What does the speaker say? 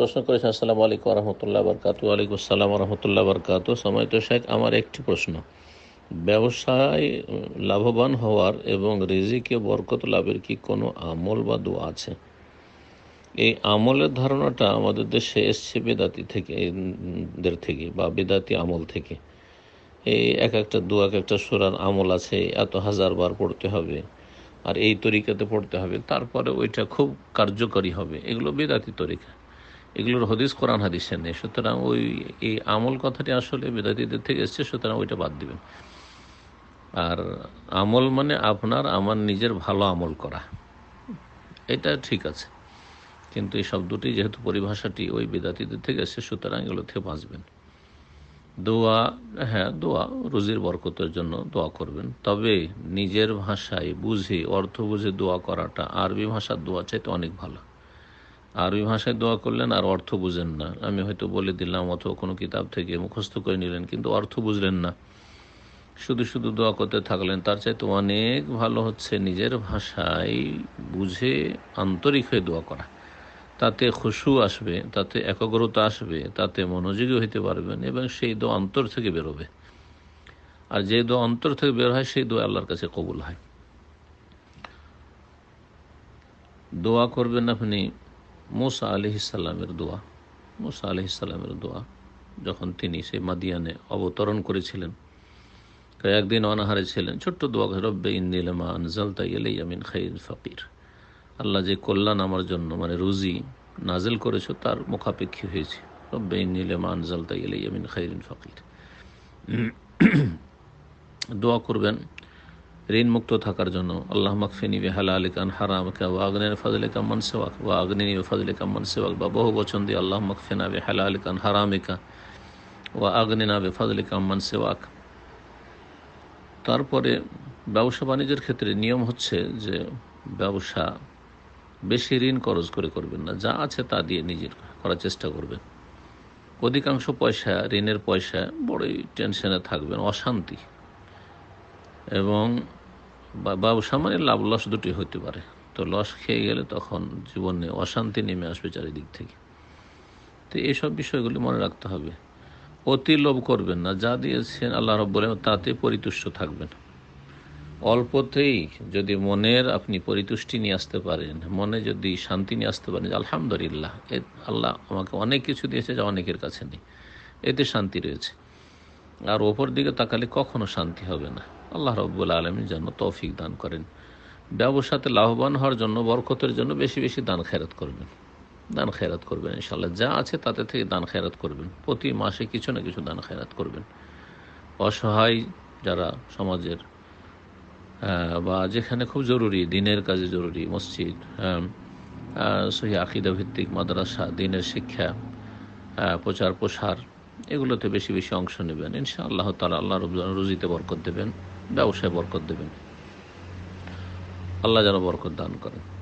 প্রশ্ন করেছেন, আসসালামু আলাইকুম রহমতুল্লাহ বরকাতু আলাইকুম আসসালাম রহমতুল্লাহ বরকাতু তো শেখ, আমার একটি প্রশ্ন। ব্যবসায় লাভবান হওয়ার এবং রিজিকে বরকত লাভের কি কোনো আমল বা দোয়া আছে? এই আমলের ধারণাটা আমাদের দেশে এসছে বেদাতি থেকে দের থেকে বা বেদাতি আমল থেকে। এই এক একটা দু এক একটা সুরার আমল আছে, এত হাজার বার পড়তে হবে আর এই তরিকাতে পড়তে হবে, তারপরে ওইটা খুব কার্যকরী হবে। এগুলো বেদাতি তরিকা। এগুলোর হদিস কোরআন হাদিসে নেই। সুতরাং ওই, এই আমল কথাটি আসলে বেদাতিদের থেকে এসছে, সুতরাং ওইটা বাদ দিবেন। আর আমল মানে আপনার, আমার নিজের ভালো আমল করা। এটা ঠিক আছে। কিন্তু এই শব্দটি যেহেতু পরিভাষাটি ওই বেদাতিদের থেকে এসছে, সুতরাং এগুলো থেকে বাঁচবেন। দোয়া হ্যাঁ দোয়া, রুজির বরকতের জন্য দোয়া করবেন। তবে নিজের ভাষায় বুঝে, অর্থ বুঝে দোয়া করাটা আরবি ভাষার দোয়া চাইতে অনেক ভালো। আরবি ভাষায় দোয়া করলেন আর অর্থ বুঝেন না। আমি হয়তো বলে দিলাম অথবা কোনো কিতাব থেকে মুখস্থ করে নিলেন, কিন্তু অর্থ বুঝলেন না। শুধু শুধু দোয়া করতে থাকলেন, তার চাইতে অনেক ভালো হচ্ছে নিজের ভাষায় বুঝে আন্তরিক হয়ে দোয়া করা। তাতে খুশু আসবে, তাতে একাগ্রতা আসবে, তাতে মনোযোগী হইতে পারবেন এবং সেই দোয়া অন্তর থেকে বেরোবে। আর যে দোয়া অন্তর থেকে বের হয়, সেই দোয়া আল্লাহর কাছে কবুল হয়। দোয়া করবেন আপনি মুসা আলি ইসাল্লামের দোয়া, মোসা আলি ইসাল্লামের দোয়া যখন তিনি সেই মাদিয়ানে অবতরণ করেছিলেন, একদিন অনাহারে ছিলেন, ছোট্ট দোয়া রব্বে ইন্দিলমা আনজালতা ইলাই আমিন খাইর ফকির। আল্লাহ যে কল্যাণ আমার জন্য মানে রুজি নাজেল করেছ, তার মুখাপেক্ষী হয়েছে। রব্বে ইন্দিলমা আনজালতা ইলাই আমিন খাইরিন ফকির। দোয়া করবেন ঋণ মুক্ত থাকার জন্য। আল্লাহ মকফিনি বেহালা আলিকান হারামকা ও আগ্নের ফজলিকা মন সেওয়াক। ও আগ্নিনী ফজলিকা মন সেওয়াক। বা বহু বচন দিয়ে আল্লাহ মকফিনা বেহালা আলিকান হারামিকা ও আগ্নিনা বে ফজলিকা মন সেওয়াক। তারপরে ব্যবসা বাণিজ্যের ক্ষেত্রে নিয়ম হচ্ছে যে ব্যবসা বেশি ঋণ খরচ করে করবেন না। যা আছে তা দিয়ে নিজের করার চেষ্টা করবেন। অধিকাংশ পয়সা, ঋণের পয়সা বড়ই টেনশনে থাকবেন, অশান্তি। এবং বা- ব্যবসা মানে লাভ, লস দুটি হতে পারে। তো লস খেয়ে গেলে তখন জীবনে অশান্তি নেমে আসবে চারিদিক থেকে। তো এইসব বিষয়গুলি মনে রাখতে হবে। অতি লোভ করবেন না। যা দিয়েছেন আল্লাহ রব বলে তাতে পরিতুষ্ট থাকবেন। অল্পতেই যদি মনের আপনি পরিতুষ্টি নিয়ে আসতে পারেন, মনে যদি শান্তি নিয়ে আসতে পারেন, আলহামদুলিল্লাহ, এ আল্লাহ আমাকে অনেক কিছু দিয়েছে যা অনেকের কাছে নেই। এতে শান্তি রয়েছে। আর ওপর দিকে তাকালে কখনো শান্তি হবে না। আল্লাহ রব্বুল আলমী যেন তৌফিক দান করেন। ব্যবসাতে লাভবান হওয়ার জন্য, বরকতের জন্য বেশি বেশি দান খেরাত করবেন। দান খেরাত করবেন ইনশাল্লাহ যা আছে তাতে থেকে দান খেরাত করবেন। প্রতি মাসে কিছু না কিছু দান খেরাত করবেন। অসহায় যারা সমাজের বা যেখানে খুব জরুরি, দিনের কাজে জরুরি, মসজিদ সহি আকিদা ভিত্তিক মাদ্রাসা, দিনের শিক্ষা প্রচার প্রসার এগুলোতে বেশি বেশি অংশ নেবেন। ইনশা আল্লাহ তালা আল্লাহ রুজিতে বরকত দেবেন। ব্যবসায় বরকত দেবেন। আল্লাহ যেন বরকত দান করেন।